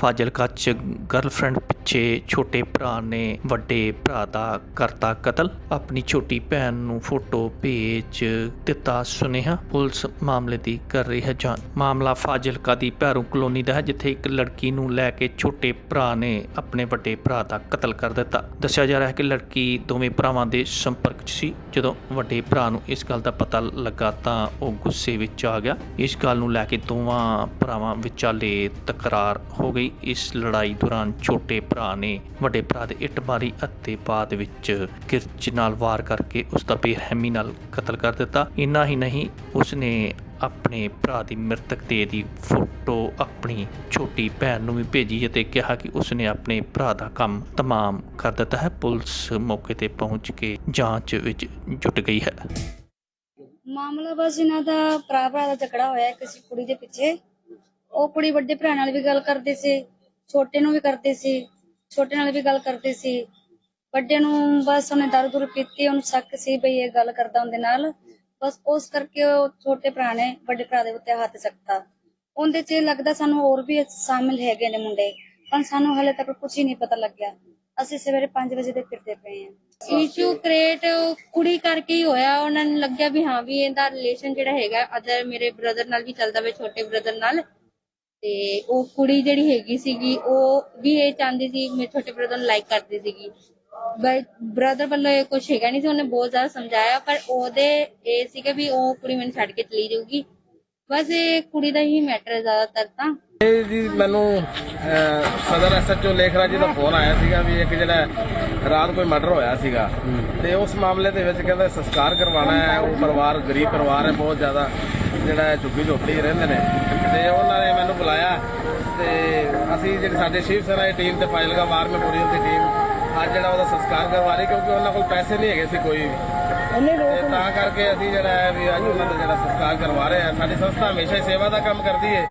ਫਾਜ਼ਿਲਕਾ ਚ ਗਰਲਫ੍ਰੈਂਡ ਪਿੱਛੇ ਛੋਟੇ ਭਰਾ ਨੇ ਵੱਡੇ ਭਰਾ ਦਾ ਕਰਤਾ ਕਤਲ। ਆਪਣੀ ਛੋਟੀ ਭੈਣ ਨੂੰ ਫੋਟੋ ਭੇਜ ਦਿੱਤਾ ਸੁਨੇਹਾ। ਪੁਲਿਸ ਮਾਮਲੇ ਦੀ ਕਰ ਰਹੀ ਹੈ ਜਾਂਚ। ਮਾਮਲਾ ਫਾਜ਼ਿਲਕਾ ਦੀ ਭੈਰੂ ਕਲੋਨੀ ਦਾ ਹੈ, ਜਿੱਥੇ ਇੱਕ ਲੜਕੀ ਨੂੰ ਲੈ ਕੇ ਛੋਟੇ ਭਰਾ ਨੇ ਆਪਣੇ ਵੱਡੇ ਭਰਾ ਦਾ ਕਤਲ ਕਰ ਦਿੱਤਾ। ਦੱਸਿਆ ਜਾ ਰਿਹਾ ਹੈ ਕਿ ਲੜਕੀ ਦੋਵੇਂ ਭਰਾਵਾਂ ਦੇ ਸੰਪਰਕ 'ਚ ਸੀ। ਜਦੋਂ ਵੱਡੇ ਭਰਾ ਨੂੰ ਇਸ ਗੱਲ ਦਾ ਪਤਾ ਲੱਗਾ ਤਾਂ ਉਹ ਗੁੱਸੇ ਵਿੱਚ ਆ ਗਿਆ। ਇਸ ਗੱਲ ਨੂੰ ਲੈ ਕੇ ਦੋਵਾਂ ਭਰਾਵਾਂ ਵਿਚਾਲੇ ਤਕਰਾਰ ਹੋ ਗਈ। ਇਸ ਲੜਾਈ ਦੌਰਾਨ ਛੋਟੇ ਭਰਾ ਨੇ ਵੱਡੇ ਭਰਾ ਦੇ ਇੱਟ ਮਾਰੀ ਅਤੇ ਬਾਅਦ ਵਿੱਚ ਕਿਰਚ ਨਾਲ ਵਾਰ ਕਰਕੇ ਉਸ ਦਾ ਬੇਰਹਿਮੀ ਨਾਲ ਕਤਲ ਕਰ ਦਿੱਤਾ। ਇੰਨਾ ਹੀ ਨਹੀਂ ਉਸ ਨੇ ਆਪਣੇ ਭਰਾ ਦੀ ਮ੍ਰਿਤਕ ਦੇਹ ਦੀ ਫੋਟੋ ਆਪਣੀ ਛੋਟੀ ਭੈਣ ਨੂੰ ਵੀ ਭੇਜੀ ਅਤੇ ਕਿਹਾ ਕਿ ਉਸ ਆਪਣੇ ਭਰਾ ਦਾ ਕੰਮ ਤਮਾਮ ਕਰ ਦਿੱਤਾ ਹੈ। ਪੁਲਿਸ ਮੌਕੇ ਤੇ ਪਹੁੰਚ ਕੇ ਜਾਂਚ ਵਿੱਚ ਜੁਟ ਗਈ ਹੈ। ਮਾਮਲਾ ਬਸ ਇਹਨਾਂ ਦਾ ਭਰਾ ਭਰਾ ਦਾ ਝਗੜਾ ਹੋਇਆ ਕਿਸੇ ਕੁੜੀ ਦੇ ਪਿੱਛੇ। ਉਹ ਕੁੜੀ ਵੱਡੇ ਭਰਾ ਨਾਲ ਵੀ ਗੱਲ ਕਰਦੀ ਸੀ ਛੋਟੇ ਨੂੰ ਵੀ ਕਰਦੀ ਸੀ ਛੋਟੇ ਨਾਲ ਵੀ ਗੱਲ ਕਰਦੀ ਸੀ। ਵੱਡੇ ਨੂੰ ਬਸ ਉਹਨੇ ਦਾਰੂ ਦੂਰ ਪੀਤੀ ਉਹਨੂੰ ਸ਼ੱਕ ਸੀ ਬਈ ਇਹ ਗੱਲ ਕਰਦਾ ਉਹਦੇ ਨਾਲ। ਬਸ ਉਸ ਕਰਕੇ ਉਹ ਛੋਟੇ ਭਰਾ ਨੇ ਵੱਡੇ ਭਰਾ ਦੇ ਉੱਤੇ ਹੱਥ ਚੱਕਤਾ। ਉਹਦੇ 'ਚ ਇਹ ਲੱਗਦਾ ਸਾਨੂੰ ਹੋਰ ਵੀ ਸ਼ਾਮਿਲ ਹੈਗੇ ਨੇ ਮੁੰਡੇ ਪਰ ਸਾਨੂੰ ਹਲੇ ਤੱਕ ਕੁਝ ਹੀ ਨਹੀਂ ਪਤਾ ਲੱਗਿਆ। ਅਸੀਂ ਸਵੇਰੇ 5 ਵਜੇ ਦੇ ਫਿਰਦੇ ਪਏ ਹਾਂ। ਇਸ਼ੂ ਕ੍ਰੀਏਟ ਕੁੜੀ ਕਰਕੇ ਹੀ ਹੋਇਆ। ਉਹਨਾਂ ਨੂੰ ਲੱਗਿਆ ਵੀ ਹਾਂ ਵੀ ਇਹਦਾ ਰਿਲੇਸ਼ਨ ਜਿਹੜਾ ਹੈਗਾ ਅਦਰ ਮੇਰੇ ਬ੍ਰਦਰ ਨਾਲ ਵੀ ਚੱਲਦਾ ਵੇ ਛੋਟੇ ਬ੍ਰਦਰ ਨਾਲ। ਤੇ ਉਹ ਕੁੜੀ ਜਿਹੜੀ ਹੈਗੀ ਸੀਗੀ ਉਹ ਵੀ ਇਹ ਚਾਹੁੰਦੀ ਸੀ ਮੇਰੇ ਛੋਟੇ ਬ੍ਰਦਰ ਨੂੰ ਲਾਈਕ ਕਰਦੀ ਸੀਗੀ। ਬ੍ਰਦਰ ਵੱਲੋਂ ਇਹ ਕੁਝ ਹੈਗਾ ਨਹੀਂ ਸੀ ਉਹਨੇ ਬਹੁਤ ਜ਼ਿਆਦਾ ਸਮਝਾਇਆ ਪਰ ਉਹਦੇ ਇਹ ਸੀਗਾ ਵੀ ਉਹ ਕੁੜੀ ਮੈਨੂੰ ਛੱਡ ਕੇ ਚਲੀ ਜਾਊਗੀ। ਬਸ ਇਹ ਕੁੜੀ ਦਾ ਹੀ ਮੈਟਰ ਹੈ ਜ਼ਿਆਦਾਤਰ ਤਾਂ। ਇਹ ਜੀ ਮੈਨੂੰ ਸਦਰ ਐਸਐਚਓ ਲੇਖਰਾ ਜੀ ਦਾ ਫੋਨ ਆਇਆ ਸੀਗਾ ਵੀ ਇੱਕ ਜਿਹੜਾ ਰਾਤ ਕੋਈ ਮਰਡਰ ਹੋਇਆ ਸੀਗਾ। ਤੇ ਉਸ ਮਾਮਲੇ ਦੇ ਵਿੱਚ ਕਹਿੰਦੇ ਸੰਸਕਾਰ ਕਰਵਾਉਣਾ ਹੈ ਉਹ ਪਰਿਵਾਰ ਗਰੀਬ ਪਰਿਵਾਰ ਹੈ ਬਹੁਤ ਜ਼ਿਆਦਾ। ਜਿਹੜਾ ਝੁੱਗੀ ਝੋਪੜੀ ਰਹਿੰਦੇ ਨੇ। ਤੇ ਉਹਨਾਂ ਨੇ ਮੈਨੂੰ ਬੁਲਾਇਆ। ਤੇ ਅਸੀਂ ਜਿਹੜੀ ਸਾਡੇ ਸ਼ਿਵ ਸੈਨਾ ਦੀ ਟੀਮ ਤੇ ਫਾਜ਼ਿਲਕਾ ਵਾਰ ਮੈਮੋਰੀਅਲ ਦੀ ਟੀਮ ਅੱਜ ਜਿਹੜਾ ਉਹਦਾ ਸੰਸਕਾਰ ਕਰਵਾ ਰਹੀ ਕਿਉਂਕਿ ਉਹਨਾਂ ਕੋਲ ਪੈਸੇ ਨਹੀਂ ਹੈਗੇ ਸੀ ਕੋਈ ਵੀ। ਤੇ ਤਾਂ ਕਰਕੇ ਅਸੀਂ ਜਿਹੜਾ ਹੈ ਵੀ ਅੱਜ ਉਹਨਾਂ ਦਾ ਜਿਹੜਾ ਸੰਸਕਾਰ ਕਰਵਾ ਰਹੇ ਹਾਂ ਸਾਡੀ ਸੰਸਥਾ ਹਮੇਸ਼ਾ ਹੀ ਸੇਵਾ ਦਾ ਕੰਮ ਕਰਦੀ ਹੈ।